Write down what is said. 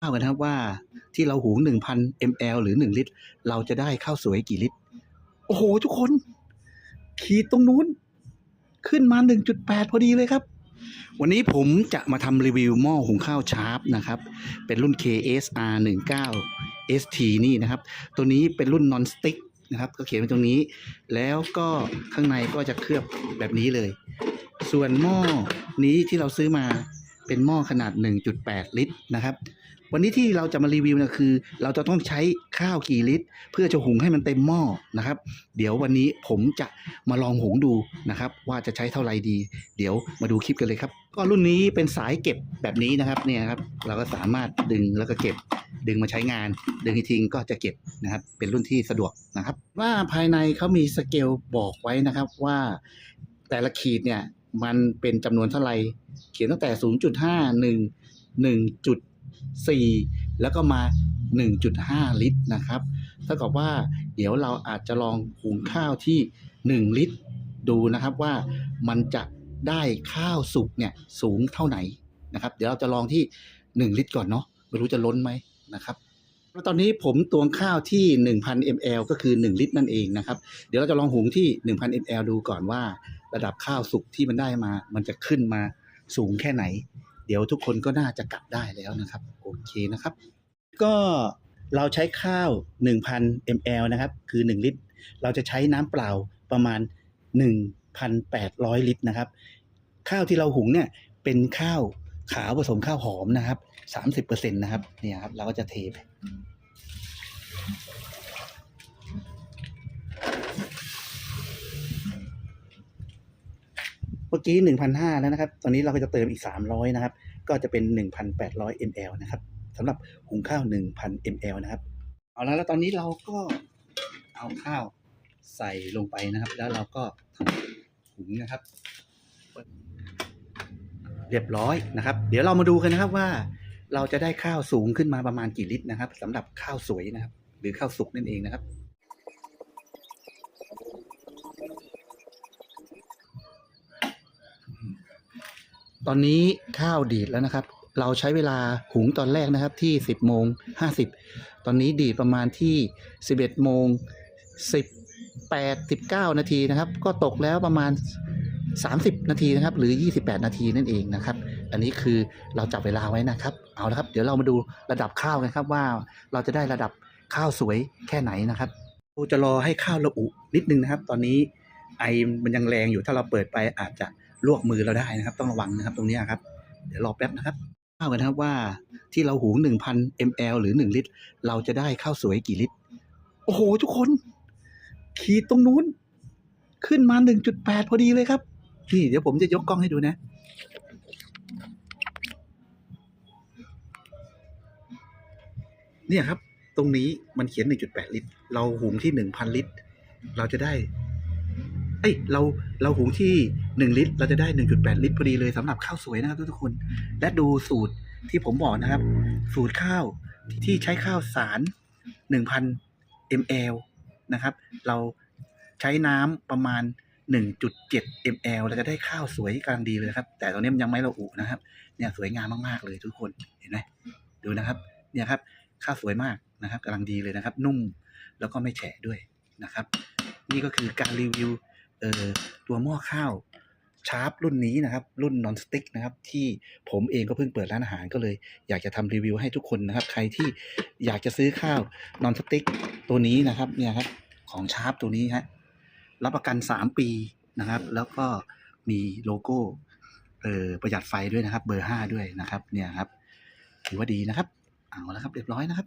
ทราบกันะครับว่าที่เราหุง1,000 ml หรือ1ลิตร เราจะได้ข้าวสวยกี่ลิตร โอ้โห ทุกคน ขีดตรงนู้น ขึ้นมา 1.8 พอดีเลยครับ วันนี้ผมจะมาทำรีวิวหม้อหุงข้าวชาร์ปนะครับ เป็นรุ่น KSR 19 ST นี่นะครับ ตัวนี้เป็นรุ่น non stick นะครับ ก็เขียนไว้ตรงนี้ แล้วก็ข้างในก็จะเคลือบแบบนี้เลย ส่วนหม้อนี้ที่เราซื้อมาเป็นหม้อขนาด 1.8 ลิตรนะครับ วันนี้ที่เราจะมารีวิวนะคือ เราจะต้องใช้ข้าวกี่ลิตร เพื่อจะหุงให้มันเต็มหม้อนะครับ เดี๋ยววันนี้ผมจะมาลองหุงดูนะครับ ว่าจะใช้เท่าไหร่ดี เดี๋ยวมาดูคลิปกันเลยครับ ก็รุ่นนี้เป็นสายเก็บแบบนี้นะครับเนี่ยครับ เราก็สามารถดึงแล้วก็เก็บดึงมาใช้งาน ดึงทิ้งก็จะเก็บนะครับ เป็นรุ่นที่สะดวกนะครับ ว่าภายในเขามีสเกลบอกไว้นะครับว่าแต่ละขีดเนี่ยมันเป็นจำนวนเท่าไหร่เขียนตั้งแต่ 0.5 1 4 แล้วก็มา 1.5 ลิตรนะครับเท่ากับว่าเดี๋ยวเราอาจจะลองหุงข้าวที่ 1 ลิตร ดูนะครับว่ามันจะได้ข้าวสุกเนี่ยสูงเท่าไหนนะครับ เดี๋ยวเราจะลองที่ 1 ลิตรก่อนเนาะไม่รู้จะล้นไหมนะครับตอนนี้ผมตวงข้าวที่ 1,000 ml ก็คือ 1 ลิตรนั่นเองนะครับ เดี๋ยวเราจะลองหุงที่ 1,000 ml ดูก่อนว่า ระดับข้าวสุกที่มันได้มา มันจะขึ้นมาสูงแค่ไหน เดี๋ยวทุกคนก็น่าจะกลับได้แล้วนะครับ โอเคนะครับ ก็เราใช้ข้าว 1,000 ml นะครับ คือ 1 ลิตร เราจะใช้น้ำเปล่าประมาณ 1,800 ลิตรนะครับ ข้าวที่เราหุงเนี่ยเป็นข้าวขาวผสมข้าวหอมนะครับ 30%นะครับ เนี่ยครับ เราก็จะเทไป เมื่อกี้ 1,500 แล้วนะครับ ตอนนี้เราก็จะเติมอีก 300 นะครับ ก็จะเป็น 1,800 ml นะครับสำหรับหุงข้าว 1,000 ml นะครับ เอาละแล้วตอนนี้เราก็เอาข้าวใส่ลงไปนะครับ แล้วเราก็ทำหุงนะครับ เรียบร้อยนะครับ เดี๋ยวเรามาดูกันนะครับว่า เราจะได้ข้าวสูงขึ้นมาประมาณกี่ลิตรนะครับสำหรับข้าวสวยนะครับ หรือข้าวสุกนั่นเองนะครับ ตอนนี้ข้าวดีดแล้วนะครับ เราใช้เวลาหุงตอนแรกนะครับที่ 10โมง50 ตอนนี้ดีดประมาณที่ 11โมง18 19 นาทีนะครับ ก็ตกแล้วประมาณ 30 นาทีนะครับ หรือ 28 นาทีนั่นเองนะครับ อันนี้คือเราจับเวลาไว้นะครับ เอาละครับ เดี๋ยวเรามาดูระดับข้าวกันครับว่าเราจะได้ระดับข้าวสวยแค่ไหนนะครับเราจะรอให้ข้าวระอุนิดนึงนะครับ ตอนนี้ไอมันยังแรงอยู่ถ้าเราเปิดไปอาจจะ ลวกมือเราได้นะครับ ต้องระวังนะครับตรงนี้ครับ เดี๋ยวรอแป๊บนะครับข้าวกันนะครับว่าที่เราหุง1,000 ml หรือ 1 ลิตร เราจะได้ข้าวสวยกี่ลิตร โอ้โห ทุกคน ขีดตรงนู้น ขึ้นมา 1.8 พอดีเลยครับ นี่เดี๋ยวผมจะยกกล้องให้ดูนะ เนี่ยครับ ตรงนี้มันเขียน 1.8 ลิตร เราหุงที่ 1,000 ลิตร เราจะได้ เอ้ยเราเราหุงที่ 1 ลิตร เราจะได้ 1.8 ลิตรพอดีเลยสำหรับข้าวสวยนะครับทุกๆคน และดูสูตรที่ผมบอกนะครับ สูตรข้าวที่ใช้ข้าวสาร 1,000 ml นะครับ เราใช้น้ำประมาณ 1.7 ml เราจะได้ข้าวสวยกำลังดีเลยครับ แต่ตอนนี้มันยังไม่ระอุนะครับ เนี่ยสวยงามมากๆเลยทุกคนเห็นไหมดูนะครับ เนี่ยครับข้าวสวยมากนะครับกำลังดีเลยนะครับ นุ่มแล้วก็ไม่แฉะด้วยนะครับ นี่ก็คือการรีวิว เออตัวหม้อข้าวชาร์ปรุ่นนี้นะครับ รุ่นนอนสติ๊กนะครับ ที่ผมเองก็เพิ่งเปิดร้านอาหารก็เลย อยากจะทำรีวิวให้ทุกคนนะครับ ใครที่อยากจะซื้อข้าวนอนสติ๊กตัวนี้นะครับเนี่ยครับของชาร์ปตัวนี้ฮะรับประกัน 3 ปีนะครับ แล้วก็มีโลโก้เออประหยัดไฟด้วยนะครับ เบอร์ 5 ด้วยนะครับ เนี่ยครับถือว่าดีนะครับ เอาแล้วครับเรียบร้อยนะครับ